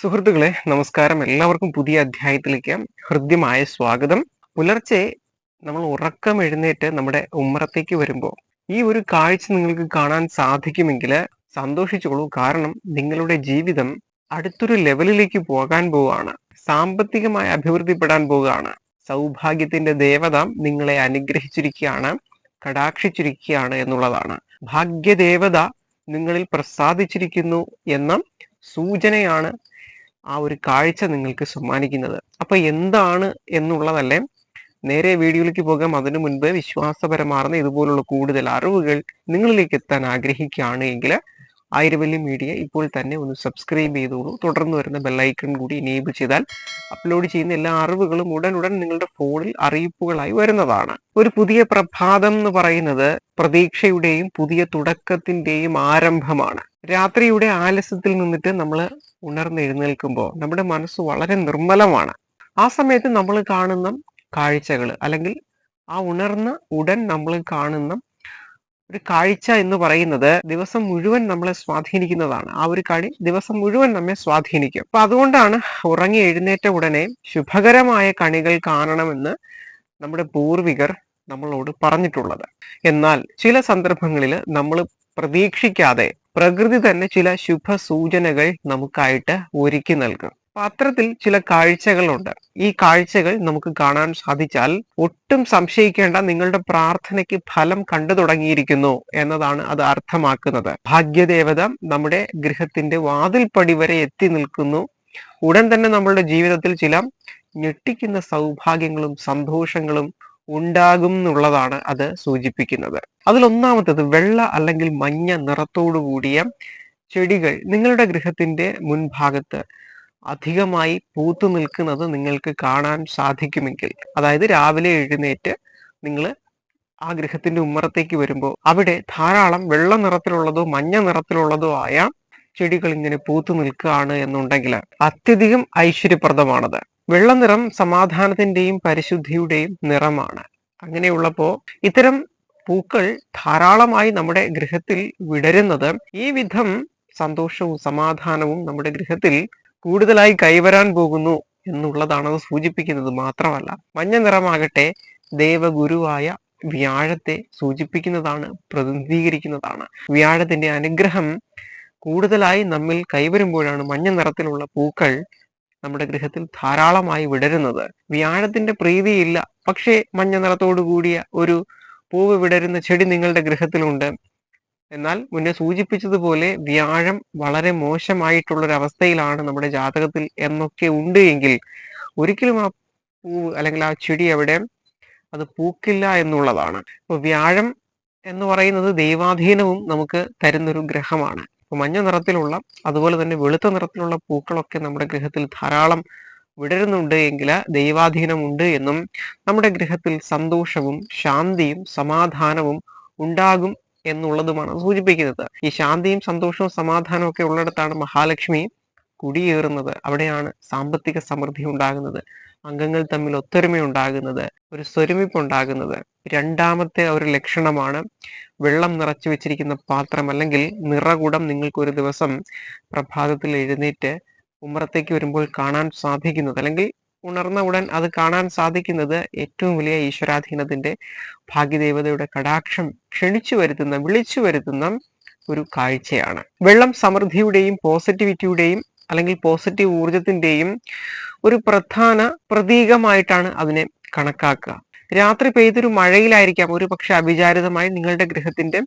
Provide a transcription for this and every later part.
സുഹൃത്തുക്കളെ നമസ്കാരം. എല്ലാവർക്കും പുതിയ അധ്യായത്തിലേക്ക് ഹൃദ്യമായ സ്വാഗതം. പുലർച്ചെ നമ്മൾ ഉറക്കം എഴുന്നേറ്റ് നമ്മുടെ ഉമ്മറത്തേക്ക് വരുമ്പോൾ ഈ ഒരു കാഴ്ച നിങ്ങൾക്ക് കാണാൻ സാധിക്കുമെങ്കിൽ സന്തോഷിച്ചോളൂ. കാരണം നിങ്ങളുടെ ജീവിതം അടുത്തൊരു ലെവലിലേക്ക് പോകാൻ പോവുകയാണ്. സാമ്പത്തികമായി അഭിവൃദ്ധിപ്പെടാൻ പോവുകയാണ്. സൗഭാഗ്യത്തിന്റെ ദേവത നിങ്ങളെ അനുഗ്രഹിച്ചിരിക്കുകയാണ് കടാക്ഷിച്ചിരിക്കുകയാണ് എന്നുള്ളതാണ്. ഭാഗ്യദേവത നിങ്ങളിൽ പ്രസാദിച്ചിരിക്കുന്നു എന്ന സൂചനയാണ് ആ ഒരു കാഴ്ച നിങ്ങൾക്ക് സമ്മാനിക്കുന്നത്. അപ്പൊ എന്താണ് എന്നുള്ളതല്ലേ? നേരെ വീഡിയോയിലേക്ക് പോകാം. അതിനു മുൻപ് വിശ്വാസപരമാർന്ന ഇതുപോലുള്ള കൂടുതൽ അറിവുകൾ നിങ്ങളിലേക്ക് എത്താൻ ആഗ്രഹിക്കുകയാണ് എങ്കിൽ ആയിരവല്ലി മീഡിയ ഇപ്പോൾ തന്നെ ഒന്ന് സബ്സ്ക്രൈബ് ചെയ്തോളൂ. തുടർന്ന് വരുന്ന ബെല്ലൈക്കൺ കൂടി എനേബിൾ ചെയ്താൽ അപ്ലോഡ് ചെയ്യുന്ന എല്ലാ അറിവുകളും ഉടൻ നിങ്ങളുടെ ഫോണിൽ അറിയിപ്പുകളായി വരുന്നതാണ്. ഒരു പുതിയ പ്രഭാതം എന്ന് പറയുന്നത് പ്രതീക്ഷയുടെയും പുതിയ തുടക്കത്തിന്റെയും ആരംഭമാണ്. രാത്രിയുടെ ആലസ്യത്തിൽ നിന്നിട്ട് നമ്മൾ ഉണർന്നെഴുന്നേൽക്കുമ്പോൾ നമ്മുടെ മനസ്സ് വളരെ നിർമ്മലമാണ്. ആ സമയത്ത് നമ്മൾ കാണുന്ന കാഴ്ചകൾ അല്ലെങ്കിൽ ആ ഉണർന്ന ഉടൻ നമ്മൾ കാണുന്ന ഒരു കാഴ്ച എന്ന് പറയുന്നത് ദിവസം മുഴുവൻ നമ്മളെ സ്വാധീനിക്കുന്നതാണ്. ആ ഒരു കളി ദിവസം മുഴുവൻ നമ്മെ സ്വാധീനിക്കും. അപ്പൊ അതുകൊണ്ടാണ് ഉറങ്ങി എഴുന്നേറ്റ ഉടനെ ശുഭകരമായ കണികൾ കാണണമെന്ന് നമ്മുടെ പൂർവികർ നമ്മളോട് പറഞ്ഞിട്ടുള്ളത്. എന്നാൽ ചില സന്ദർഭങ്ങളിൽ നമ്മൾ പ്രതീക്ഷിക്കാതെ പ്രകൃതി തന്നെ ചില ശുഭ സൂചനകൾ നമുക്കായിട്ട് ഒരുക്കി നൽകും. പത്രത്തിൽ ചില കാഴ്ചകളുണ്ട്. ഈ കാഴ്ചകൾ നമുക്ക് കാണാൻ സാധിച്ചാൽ ഒട്ടും സംശയിക്കേണ്ട നിങ്ങളുടെ പ്രാർത്ഥനയ്ക്ക് ഫലം കണ്ടു തുടങ്ങിയിരിക്കുന്നു എന്നതാണ് അത് അർത്ഥമാക്കുന്നത്. ഭാഗ്യദേവത നമ്മുടെ ഗൃഹത്തിന്റെ വാതിൽപ്പടി വരെ എത്തി നിൽക്കുന്നു. ഉടൻ തന്നെ നമ്മളുടെ ജീവിതത്തിൽ ചില ഞെട്ടിക്കുന്ന സൗഭാഗ്യങ്ങളും സന്തോഷങ്ങളും ഉണ്ടാകും എന്നുള്ളതാണ് അത് സൂചിപ്പിക്കുന്നത്. അതിലൊന്നാമത്തത് വെള്ള അല്ലെങ്കിൽ മഞ്ഞ നിറത്തോടു കൂടിയ ചെടികൾ നിങ്ങളുടെ ഗൃഹത്തിന്റെ മുൻഭാഗത്ത് അധികമായി പൂത്തു നിൽക്കുന്നത് നിങ്ങൾക്ക് കാണാൻ സാധിക്കുമെങ്കിൽ അതായത് രാവിലെ എഴുന്നേറ്റ് നിങ്ങൾ ആ ഗൃഹത്തിന്റെ ഉമ്മറത്തേക്ക് വരുമ്പോൾ അവിടെ ധാരാളം വെള്ള നിറത്തിലുള്ളതോ മഞ്ഞ നിറത്തിലുള്ളതോ ആയ ചെടികൾ ഇങ്ങനെ പൂത്തു നിൽക്കുകയാണ് എന്നുണ്ടെങ്കിൽ അത്യധികം ഐശ്വര്യപ്രദമാണത്. വെള്ള നിറം സമാധാനത്തിന്റെയും പരിശുദ്ധിയുടെയും നിറമാണ്. അങ്ങനെയുള്ളപ്പോ ഇത്തരം പൂക്കൾ ധാരാളമായി നമ്മുടെ ഗൃഹത്തിൽ വിടരുന്നത് ഈ വിധം സന്തോഷവും സമാധാനവും നമ്മുടെ ഗൃഹത്തിൽ കൂടുതലായി കൈവരാൻ പോകുന്നു എന്നുള്ളതാണ് അത് സൂചിപ്പിക്കുന്നത് മാത്രമല്ല. മഞ്ഞ നിറമാകട്ടെ ദേവഗുരുവായ വ്യാഴത്തെ സൂചിപ്പിക്കുന്നതാണ് പ്രതിനിധീകരിക്കുന്നതാണ്. വ്യാഴത്തിന്റെ അനുഗ്രഹം കൂടുതലായി നമ്മിൽ കൈവരുമ്പോഴാണ് മഞ്ഞ നിറത്തിലുള്ള പൂക്കൾ നമ്മുടെ ഗൃഹത്തിൽ ധാരാളമായി വിടരുന്നത്. വ്യാഴത്തിന്റെ പ്രീതിയില്ല പക്ഷേ മഞ്ഞ നിറത്തോടു കൂടിയ ഒരു പൂവ് വിടരുന്ന ചെടി നിങ്ങളുടെ ഗൃഹത്തിലുണ്ട്. എന്നാൽ മുന്നേ സൂചിപ്പിച്ചതുപോലെ വ്യാഴം വളരെ മോശമായിട്ടുള്ളൊരവസ്ഥയിലാണ് നമ്മുടെ ജാതകത്തിൽ എന്നൊക്കെ ഉണ്ട് എങ്കിൽ ഒരിക്കലും ആ പൂവ് അല്ലെങ്കിൽ ആ ചെടി അവിടെ അത് പൂക്കില്ല എന്നുള്ളതാണ്. അപ്പൊ വ്യാഴം എന്ന് പറയുന്നത് ദൈവാധീനവും നമുക്ക് തരുന്നൊരു ഗ്രഹമാണ്. അപ്പൊ മഞ്ഞ നിറത്തിലുള്ള അതുപോലെ തന്നെ വെളുത്ത നിറത്തിലുള്ള പൂക്കളൊക്കെ നമ്മുടെ ഗൃഹത്തിൽ ധാരാളം വിടരുന്നുണ്ട് എങ്കിൽ ദൈവാധീനമുണ്ട് എന്നും നമ്മുടെ ഗൃഹത്തിൽ സന്തോഷവും ശാന്തിയും സമാധാനവും ഉണ്ടാകും എന്നുള്ളതുമാണ് സൂചിപ്പിക്കുന്നത്. ഈ ശാന്തിയും സന്തോഷവും സമാധാനവും ഒക്കെ ഉള്ളിടത്താണ് മഹാലക്ഷ്മി കുടിയേറുന്നത്. അവിടെയാണ് സാമ്പത്തിക സമൃദ്ധി ഉണ്ടാകുന്നത്. അംഗങ്ങൾ തമ്മിൽ ഒത്തൊരുമ ഉണ്ടാകുന്നത്. ഒരു സ്വരുമിപ്പ് ഉണ്ടാകുന്നത്. രണ്ടാമത്തെ ഒരു ലക്ഷണമാണ് വെള്ളം നിറച്ചു വെച്ചിരിക്കുന്ന പാത്രം അല്ലെങ്കിൽ നിറകുടം നിങ്ങൾക്ക് ഒരു ദിവസം പ്രഭാതത്തിൽ എഴുന്നേറ്റ് ഉമ്മറത്തേക്ക് വരുമ്പോൾ കാണാൻ സാധിക്കുന്നത് അല്ലെങ്കിൽ ഉണർന്ന ഉടൻ അത് കാണാൻ സാധിക്കുന്നത് ഏറ്റവും വലിയ ഈശ്വരാധീനത്തിന്റെ ഭാഗ്യദേവതയുടെ കടാക്ഷം ക്ഷണിച്ചു വരുത്തുന്ന വിളിച്ചു വരുത്തുന്ന ഒരു കാഴ്ചയാണ്. വെള്ളം സമൃദ്ധിയുടെയും പോസിറ്റിവിറ്റിയുടെയും അല്ലെങ്കിൽ പോസിറ്റീവ് ഊർജത്തിന്റെയും ഒരു പ്രധാന പ്രതീകമായിട്ടാണ് അതിനെ കണക്കാക്കുക. രാത്രി പെയ്തൊരു മഴയിലായിരിക്കാം. ഒരു പക്ഷെ അവിചാരിതമായി നിങ്ങളുടെ ഗൃഹത്തിന്റെ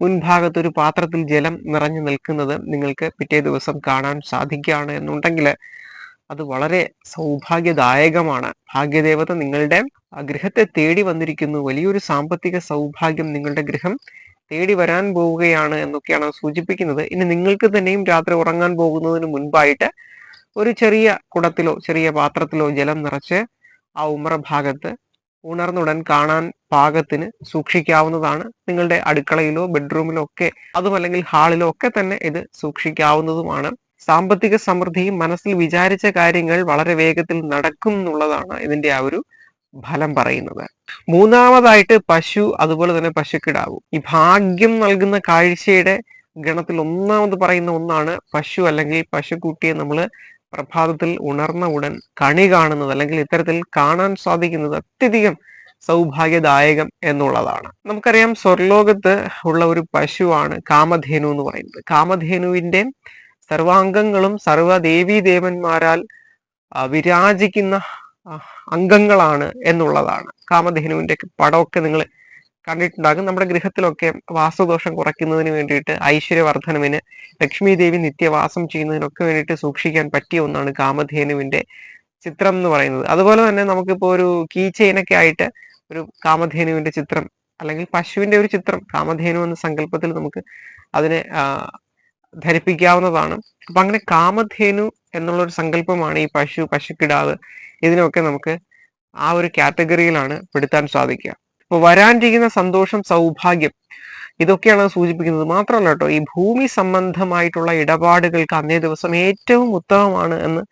മുൻഭാഗത്ത് ഒരു പാത്രത്തിൽ ജലം നിറഞ്ഞു നിൽക്കുന്നത് നിങ്ങൾക്ക് പിറ്റേ ദിവസം കാണാൻ സാധിക്കുകയാണ് എന്നുണ്ടെങ്കിൽ അത് വളരെ സൗഭാഗ്യദായകമാണ്. ഭാഗ്യദേവത നിങ്ങളുടെ ഗൃഹത്തെ തേടി വന്നിരിക്കുന്നു. വലിയൊരു സാമ്പത്തിക സൗഭാഗ്യം നിങ്ങളുടെ ഗൃഹം തേടി വരാൻ പോവുകയാണ് എന്നൊക്കെയാണ് സൂചിപ്പിക്കുന്നത്. ഇനി നിങ്ങൾക്ക് തന്നെയും രാത്രി ഉറങ്ങാൻ പോകുന്നതിന് മുൻപായിട്ട് ഒരു ചെറിയ കുടത്തിലോ ചെറിയ പാത്രത്തിലോ ജലം നിറച്ച് ആ ഉമ്ര ഭാഗത്ത് ഉണർന്നുടൻ കാണാൻ പാകത്തിന് സൂക്ഷിക്കാവുന്നതാണ് നിങ്ങളുടെ അടുക്കളയിലോ ബെഡ്റൂമിലോ ഒക്കെ അതുമല്ലെങ്കിൽ ഹാളിലോ ഒക്കെ തന്നെ ഇത് സൂക്ഷിക്കാവുന്നതുമാണ്. സാമ്പത്തിക സമൃദ്ധിയും മനസ്സിൽ വിചാരിച്ച കാര്യങ്ങൾ വളരെ വേഗത്തിൽ നടക്കും എന്നുള്ളതാണ് ഇതിന്റെ ആ ഒരു ഫലം പറയുന്നത്. മൂന്നാമതായിട്ട് പശു അതുപോലെ തന്നെ പശുക്കിടാവും. ഈ ഭാഗ്യം നൽകുന്ന കാഴ്ചയുടെ ഗണത്തിൽ ഒന്നാമത് പറയുന്ന ഒന്നാണ് പശു അല്ലെങ്കിൽ പശുക്കുട്ടിയെ നമ്മൾ പ്രഭാതത്തിൽ ഉണർന്ന ഉടൻ കണി കാണുന്നത് അല്ലെങ്കിൽ ഇത്തരത്തിൽ കാണാൻ സാധിക്കുന്നത് അത്യധികം സൗഭാഗ്യദായകം എന്നുള്ളതാണ്. നമുക്കറിയാം സ്വർലോകത്ത് ഉള്ള ഒരു പശുവാണ് കാമധേനു എന്ന് പറയുന്നത്. കാമധേനുവിന്റെ സർവാംഗങ്ങളും സർവ ദേവീ ദേവന്മാരാൽ വിരാജിക്കുന്ന അംഗങ്ങളാണ് എന്നുള്ളതാണ്. കാമധേനുവിന്റെ പടമൊക്കെ നിങ്ങൾ കണ്ടിട്ടുണ്ടാകും. നമ്മുടെ ഗൃഹത്തിലൊക്കെ വാസ്തുദോഷം കുറയ്ക്കുന്നതിന് വേണ്ടിയിട്ട് ഐശ്വര്യവർദ്ധനവിന് ലക്ഷ്മി ദേവി നിത്യവാസം ചെയ്യുന്നതിനൊക്കെ വേണ്ടിയിട്ട് സൂക്ഷിക്കാൻ പറ്റിയ ഒന്നാണ് കാമധേനുവിന്റെ ചിത്രം എന്ന് പറയുന്നത്. അതുപോലെ തന്നെ നമുക്കിപ്പോ ഒരു കീ ചെയിനൊക്കെ ആയിട്ട് ഒരു കാമധേനുവിന്റെ ചിത്രം അല്ലെങ്കിൽ പശുവിന്റെ ഒരു ചിത്രം കാമധേനു എന്ന സങ്കല്പത്തിൽ നമുക്ക് അതിനെ ധരിപ്പിക്കാവുന്നതാണ്. അപ്പൊ അങ്ങനെ കാമധേനു എന്നുള്ള ഒരു സങ്കല്പമാണ് ഈ പശു പശുക്കിടാവ് ഇതിനൊക്കെ നമുക്ക് ആ ഒരു കാറ്റഗറിയിലാണ് പെടുത്താൻ സാധിക്കുക. അപ്പൊ വരാനിരിക്കുന്ന സന്തോഷം സൗഭാഗ്യം ഇതൊക്കെയാണ് സൂചിപ്പിക്കുന്നത്. മാത്രമല്ല കേട്ടോ ഈ ഭൂമി സംബന്ധമായിട്ടുള്ള ഇടപാടുകൾക്ക് അന്നേ ദിവസം ഏറ്റവും ഉത്തമമാണ് എന്ന്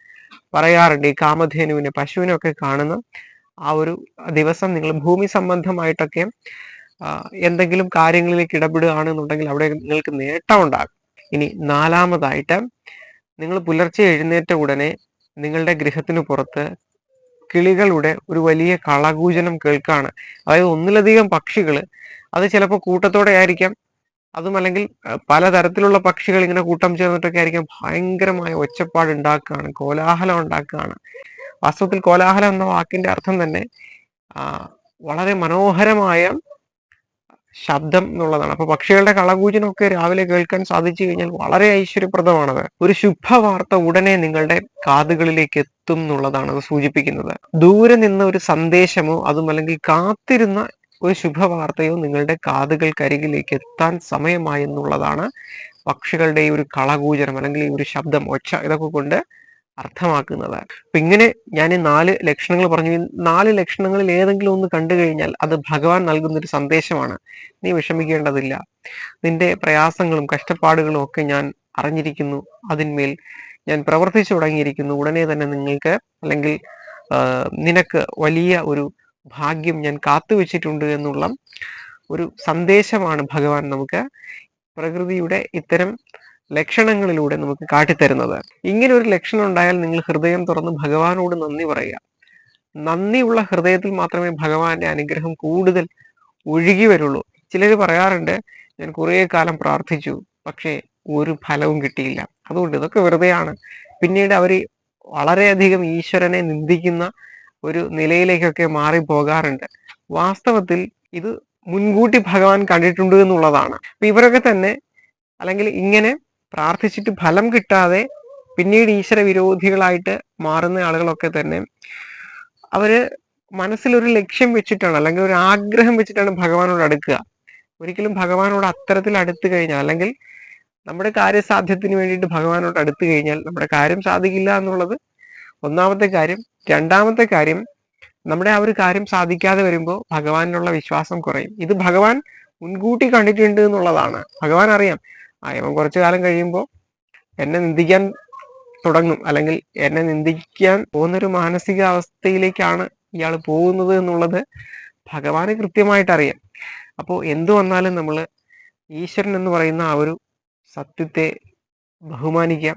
പറയാറുണ്ട് ഈ കാമധേനുവിനെ പശുവിനൊക്കെ കാണുന്ന ആ ഒരു ദിവസം നിങ്ങൾ ഭൂമി സംബന്ധമായിട്ടൊക്കെ എന്തെങ്കിലും കാര്യങ്ങളിലേക്ക് ഇടപെടുകയാണെന്നുണ്ടെങ്കിൽ അവിടെ നിങ്ങൾക്ക് നേട്ടം ഉണ്ടാകും. ഇനി നാലാമതായിട്ട് നിങ്ങൾ പുലർച്ചെ എഴുന്നേറ്റ ഉടനെ നിങ്ങളുടെ ഗൃഹത്തിന് പുറത്ത് കിളികളുടെ ഒരു വലിയ കളകൂജനം കേൾക്കാണ്. അതായത് ഒന്നിലധികം പക്ഷികൾ അത് ചിലപ്പോൾ കൂട്ടത്തോടെ ആയിരിക്കാം. അതും അല്ലെങ്കിൽ പലതരത്തിലുള്ള പക്ഷികൾ ഇങ്ങനെ കൂട്ടം ചേർന്നിട്ടൊക്കെ ആയിരിക്കാം ഭയങ്കരമായ ഒച്ചപ്പാട് ഉണ്ടാക്കുകയാണ് കോലാഹലം ഉണ്ടാക്കുകയാണ്. വാസ്തവത്തിൽ കോലാഹലം എന്ന വാക്കിന്റെ അർത്ഥം തന്നെ വളരെ മനോഹരമായ ശബ്ദം എന്നുള്ളതാണ്. അപ്പൊ പക്ഷികളുടെ കളകൂചനമൊക്കെ രാവിലെ കേൾക്കാൻ സാധിച്ചു കഴിഞ്ഞാൽ വളരെ ഐശ്വര്യപ്രദമാണത് ഒരു ശുഭവാർത്ത ഉടനെ നിങ്ങളുടെ കാതുകളിലേക്ക് എത്തും എന്നുള്ളതാണ് അത് സൂചിപ്പിക്കുന്നത്. ദൂരെ നിന്ന് ഒരു സന്ദേശമോ അതും അല്ലെങ്കിൽ കാത്തിരുന്ന ഒരു ശുഭവാർത്തയോ നിങ്ങളുടെ കാതുകൾക്കരികിലേക്ക് എത്താൻ സമയമായി എന്നുള്ളതാണ് പക്ഷികളുടെ ഈ ഒരു കളകൂചനം അല്ലെങ്കിൽ ഈ ഒരു ശബ്ദം ഒച്ച ഇതൊക്കെ കൊണ്ട് അർത്ഥമാക്കുന്നത്. അപ്പൊ ഇങ്ങനെ ഞാൻ നാല് ലക്ഷണങ്ങൾ പറഞ്ഞു. നാല് ലക്ഷണങ്ങളിൽ ഏതെങ്കിലും ഒന്ന് കണ്ടു കഴിഞ്ഞാൽ അത് ഭഗവാൻ നൽകുന്ന ഒരു സന്ദേശമാണ്. നീ വിഷമിക്കേണ്ടതില്ല. നിന്റെ പ്രയാസങ്ങളും കഷ്ടപ്പാടുകളും ഒക്കെ ഞാൻ അറിഞ്ഞിരിക്കുന്നു. അതിന്മേൽ ഞാൻ പ്രവർത്തിച്ചു തുടങ്ങിയിരിക്കുന്നു. ഉടനെ തന്നെ നിങ്ങൾക്ക് അല്ലെങ്കിൽ നിനക്ക് വലിയ ഒരു ഭാഗ്യം ഞാൻ കാത്തുവെച്ചിട്ടുണ്ട് എന്നുള്ള ഒരു സന്ദേശമാണ് ഭഗവാൻ നമുക്ക് പ്രകൃതിയുടെ ഇത്തരം ലക്ഷണങ്ങളിലൂടെ നമുക്ക് കാട്ടിത്തരുന്നത്. ഇങ്ങനെ ഒരു ലക്ഷണം ഉണ്ടായാൽ നിങ്ങൾ ഹൃദയം തുറന്ന് ഭഗവാനോട് നന്ദി പറയുക. നന്ദിയുള്ള ഹൃദയത്തിൽ മാത്രമേ ഭഗവാന്റെ അനുഗ്രഹം കൂടുതൽ ഒഴുകി വരുള്ളൂ. ചിലർ പറയാറുണ്ട് ഞാൻ കുറേ കാലം പ്രാർത്ഥിച്ചു പക്ഷേ ഒരു ഫലവും കിട്ടിയില്ല. അതുകൊണ്ട് ഇതൊക്കെ വെറുതെയാണ്. പിന്നീട് അവർ വളരെയധികം ഈശ്വരനെ നിന്ദിക്കുന്ന ഒരു നിലയിലേക്കൊക്കെ മാറി പോകാറുണ്ട് വാസ്തവത്തിൽ ഇത് മുൻകൂട്ടി ഭഗവാൻ കണ്ടിട്ടുണ്ട് എന്നുള്ളതാണ്. അപ്പൊ ഇവരൊക്കെ തന്നെ അല്ലെങ്കിൽ ഇങ്ങനെ പ്രാർത്ഥിച്ചിട്ട് ഫലം കിട്ടാതെ പിന്നീട് ഈശ്വര വിരോധികളായിട്ട് മാറുന്ന ആളുകളൊക്കെ തന്നെ അവർ മനസ്സിലൊരു ലക്ഷ്യം വെച്ചിട്ടാണ് അല്ലെങ്കിൽ ഒരു ആഗ്രഹം വെച്ചിട്ടാണ് ഭഗവാനോട് അടുക്കുക. ഒരിക്കലും ഭഗവാനോട് അത്തരത്തിൽ അടുത്തു കഴിഞ്ഞാൽ അല്ലെങ്കിൽ നമ്മുടെ കാര്യസാധ്യത്തിന് വേണ്ടിയിട്ട് ഭഗവാനോട് അടുത്തു കഴിഞ്ഞാൽ നമ്മുടെ കാര്യം സാധിക്കില്ല എന്നുള്ളത് ഒന്നാമത്തെ കാര്യം. രണ്ടാമത്തെ കാര്യം നമ്മുടെ ആ ഒരു കാര്യം സാധിക്കാതെ വരുമ്പോൾ ഭഗവാനിലുള്ള വിശ്വാസം കുറയും. ഇത് ഭഗവാൻ മുൻകൂട്ടി കണ്ടിട്ടുണ്ട് എന്നുള്ളതാണ്. ഭഗവാൻ അറിയാം. ആ കുറച്ചു കാലം കഴിയുമ്പോൾ എന്നെ നിന്ദിക്കാൻ തുടങ്ങും. അല്ലെങ്കിൽ എന്നെ നിന്ദിക്കാൻ പോകുന്നൊരു മാനസികാവസ്ഥയിലേക്കാണ് ഇയാൾ പോകുന്നത് എന്നുള്ളത് ഭഗവാന് കൃത്യമായിട്ട് അറിയാം അപ്പോൾ എന്തു വന്നാലും നമ്മൾ ഈശ്വരൻ എന്ന് പറയുന്ന ആ ഒരു സത്യത്തെ ബഹുമാനിക്കാം.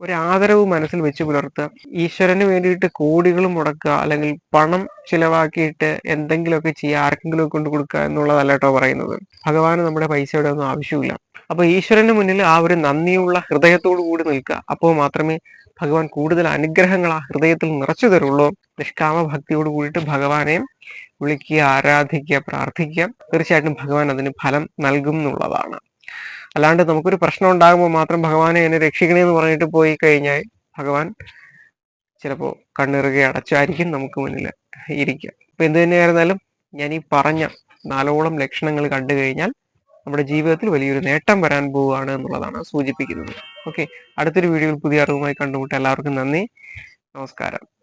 ഒരു ആദരവ് മനസ്സിൽ വെച്ച് പുലർത്തുക. ഈശ്വരന് വേണ്ടിയിട്ട് കോടികൾ മുടക്കുക അല്ലെങ്കിൽ പണം ചിലവാക്കിയിട്ട് എന്തെങ്കിലുമൊക്കെ ചെയ്യുക ആർക്കെങ്കിലും കൊണ്ട് കൊടുക്കുക എന്നുള്ളതല്ല കേട്ടോ പറയുന്നത്. ഭഗവാന് നമ്മുടെ പൈസയുടെ ഒന്നും ആവശ്യമില്ല. അപ്പൊ ഈശ്വരന് മുന്നിൽ ആ ഒരു നന്ദിയുള്ള ഹൃദയത്തോടു കൂടി നിൽക്കുക. അപ്പോൾ മാത്രമേ ഭഗവാൻ കൂടുതൽ അനുഗ്രഹങ്ങൾ ആ ഹൃദയത്തിൽ നിറച്ചു തരുള്ളൂ. നിഷ്കാമ ഭക്തിയോട് കൂടിയിട്ട് ഭഗവാനെ വിളിക്കുക ആരാധിക്കുക പ്രാർത്ഥിക്കുക. തീർച്ചയായിട്ടും ഭഗവാൻ അതിന് ഫലം നൽകും എന്നുള്ളതാണ്. അല്ലാണ്ട് നമുക്കൊരു പ്രശ്നം ഉണ്ടാകുമ്പോൾ മാത്രം ഭഗവാനെ എന്നെ രക്ഷിക്കണേ എന്ന് പറഞ്ഞിട്ട് പോയി കഴിഞ്ഞാൽ ഭഗവാൻ ചിലപ്പോൾ കണ്ണിറുകെ അടച്ചായിരിക്കും നമുക്ക് മുന്നിൽ ഇരിക്കുക. അപ്പൊ എന്ത് തന്നെയായിരുന്നാലും ഞാൻ ഈ പറഞ്ഞ നാലോളം ലക്ഷണങ്ങൾ കണ്ടു കഴിഞ്ഞാൽ നമ്മുടെ ജീവിതത്തിൽ വലിയൊരു നേട്ടം വരാൻ പോവുകയാണ് എന്നുള്ളതാണ് സൂചിപ്പിക്കുന്നത്. ഓക്കെ അടുത്തൊരു വീഡിയോയിൽ പുതിയ അറിവുമായി കണ്ടുമുട്ട എല്ലാവർക്കും നന്ദി. നമസ്കാരം.